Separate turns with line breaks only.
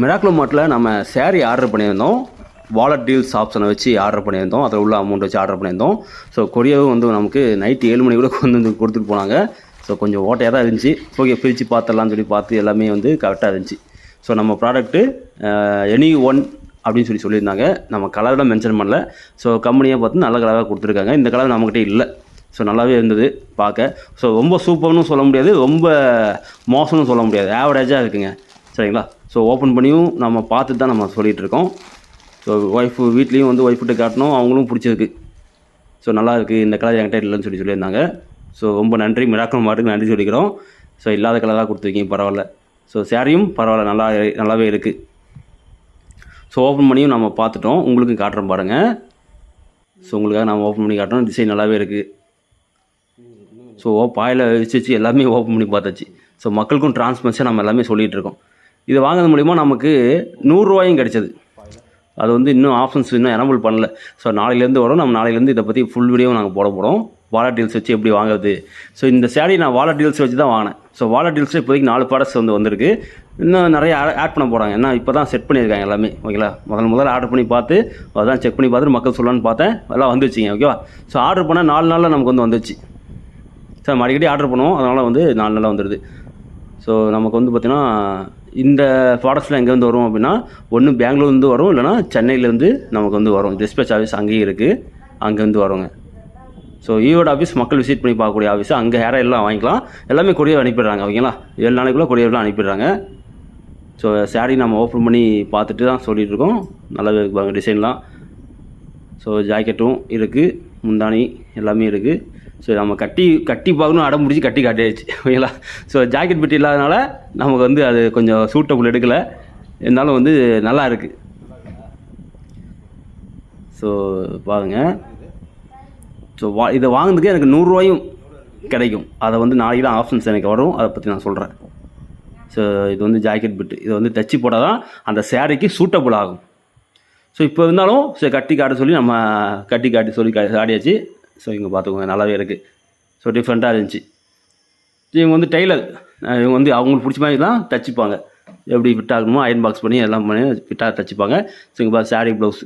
மிராக்லோ மார்ட்டில் நம்ம சேரீ ஆர்டர் பண்ணியிருந்தோம். வாலெட் டீல்ஸ் ஆப்ஷனை வச்சு ஆர்டர் பண்ணியிருந்தோம். அதில் உள்ள அமௌண்ட் வச்சு ஆர்டர் பண்ணியிருந்தோம். ஸோ கொரியரும் வந்து நமக்கு நைட்டு ஏழு மணி கூட கொண்டு வந்து கொடுத்துட்டு போனாங்க. ஸோ கொஞ்சம் ஓட்டையாக தான் இருந்துச்சு. ஓகே பிரித்து பார்த்துடலாம்னு சொல்லி பார்த்து எல்லாமே வந்து கரெக்டாக இருந்துச்சு. ஸோ நம்ம ப்ராடக்ட்டு எனி ஒன் அப்படின்னு சொல்லி சொல்லியிருந்தாங்க. நம்ம கலர்லாம் மென்ஷன் பண்ணல. ஸோ கம்பெனியாக பார்த்து நல்ல கலராக கொடுத்துருக்காங்க. இந்த கலர் நம்மக்கிட்ட இல்லை. ஸோ நல்லாவே இருந்தது பார்க்க. ஸோ ரொம்ப சூப்பர்னு சொல்ல முடியாது. ரொம்ப மோசம்னு சொல்ல முடியாது. ஆவரேஜாக இருக்குங்க. சரிங்களா? ஸோ ஓப்பன் பண்ணியும் நம்ம பார்த்து தான் நம்ம சொல்லிகிட்டு இருக்கோம் ஸோ ஒய்ஃபு வீட்லேயும் வந்து ஒய்ஃப்கிட்ட காட்டணும். அவங்களும் பிடிச்சிருக்கு ஸோ நல்லா இருக்குது இந்த கலர் என்கிட்ட இல்லைன்னு சொல்லி சொல்லியிருந்தாங்க. ஸோ ரொம்ப நன்றி. மிராக்கல் மாட்டுக்கு நன்றி சொல்லிக்கிறோம். ஸோ இல்லாத கலராக கொடுத்துருக்கீங்க. பரவாயில்ல. ஸோ சேரீயும் பரவாயில்ல. நல்லா நல்லாவே இருக்குது ஸோ ஓப்பன் பண்ணியும் நம்ம பார்த்துட்டோம். உங்களுக்கும் காட்டுறோம் பாருங்கள் ஸோ உங்களுக்காக நம்ம ஓப்பன் பண்ணி காட்டுறோம். டிசைன் நல்லாவே இருக்குது ஸோ பாயில் வச்சு வச்சு எல்லாமே ஓப்பன் பண்ணி பார்த்தாச்சு. ஸோ மக்களுக்கும் டிரான்ஸ்பரன்ஸாக நம்ம எல்லாமே சொல்லிகிட்டு இருக்கோம் இது வாங்கினது மூலிமா நமக்கு நூறுரூவாயும் கிடச்சிது. அது வந்து இன்னும் ஆப்ஷன்ஸ் இன்னும் எனபிள் பண்ணல. ஸோ நாளையிலேருந்து வரும். நம்ம நாளையிலேருந்து இதை பற்றி ஃபுல் வீடியோ நாங்கள் போட போகிறோம் வாலட் டீல்ஸ் வச்சு எப்படி வாங்குறது? ஸோ இந்த சேரீ நான் வாலட் டீல்ஸ் வச்சு தான் வாங்கினேன். ஸோ வாலட் டீல்ஸில் இப்போதைக்கு நாலு ப்ராடக்ட்ஸ் வந்து வந்திருக்கு. இன்னும் நிறைய ஆட் பண்ண போகிறாங்க ஏன்னா இப்போ தான் செட் பண்ணியிருக்காங்க எல்லாமே. ஓகேங்களா? முதல் முதல்ல ஆர்டர் பண்ணி பார்த்து அதான் செக் பண்ணி பார்த்துட்டு மக்கள் சொல்லலான்னு பார்த்தேன். எல்லாம் வந்துச்சுங்க. ஓகேவா ஸோ ஆர்டர் பண்ணால் நாலு நாளில் நமக்கு வந்து வந்துச்சு. சார் நம்ம அடிக்கடி ஆர்டர் பண்ணுவோம். அதனால் வந்து நாலு நாளாக வந்துடுது ஸோ நமக்கு வந்து பார்த்திங்கன்னா இந்த ப்ராடக்ட்ஸ்லாம் எங்கேருந்து வரும் அப்படின்னா ஒன்று பெங்களூர்லேருந்து வரும் இல்லைனா சென்னையிலேருந்து நமக்கு வந்து வரும். டிஸ்பேச் ஆஃபீஸ் அங்கேயும் இருக்குது அங்கேருந்து வருங்க. ஸோ ஈவோட ஆஃபீஸ் மக்கள் விசிட் பண்ணி பார்க்கக்கூடிய ஆஃபீஸ் அங்கே ஹேர் எல்லாம் வாங்கிக்கலாம். எல்லாமே கொரியர் அனுப்பிடுறாங்க ஓகேங்களா ஏழு நாளைக்குள்ளே கொரியர்லாம் அனுப்பிடுறாங்க. ஸோ saree நம்ம ஓப்பன் பண்ணி பார்த்துட்டு தான் சொல்லிகிட்ருக்கோம் நல்லாவே இருக்கு டிசைன்லாம் ஸோ ஜாக்கெட்டும் இருக்குது முந்தானி எல்லாமே இருக்குது ஸோ நம்ம கட்டி கட்டி பார்க்கணும் அடம் பிடிச்சி கட்டி காட்டியாச்சு ஓகேங்களா ஸோ ஜாக்கெட் பெட்டி இல்லாதனால நமக்கு வந்து அது கொஞ்சம் சூட்டபுள் எடுக்கலை. இருந்தாலும் வந்து நல்லா இருக்குது ஸோ பாருங்கள் ஸோ வா இதை வாங்கினதுக்கு எனக்கு நூறுரூவாயும் கிடைக்கும். அதை வந்து நாளைக்கு தான் ஆப்ஷன்ஸ் எனக்கு வரும். அதை பற்றி நான் சொல்கிறேன் ஸோ இது வந்து ஜாக்கெட் பிட்டு இதை வந்து தச்சு போட்டால் தான் அந்த சேரீக்கு சூட்டபுள் ஆகும். ஸோ இப்போ இருந்தாலும் சரி கட்டி காட்ட சொல்லி நம்ம கட்டி காட்டி சொல்லி கா- ஸோ இங்கே பார்த்துக்கோங்க நல்லாவே இருக்குது ஸோ டிஃப்ரெண்ட்டாக இருந்துச்சு. இவங்க வந்து டெய்லர் இவங்க வந்து அவங்களுக்கு பிடிச்ச மாதிரி தான் தைச்சிப்பாங்க. எப்படி ஃபிட்டாகணுமோ அயன் பாக்ஸ் பண்ணி எல்லாம் பண்ணி ஃபிட்டாக தைச்சிப்பாங்க. ஸோ இங்கே பார்த்து சாரீ ப்ளவுஸ்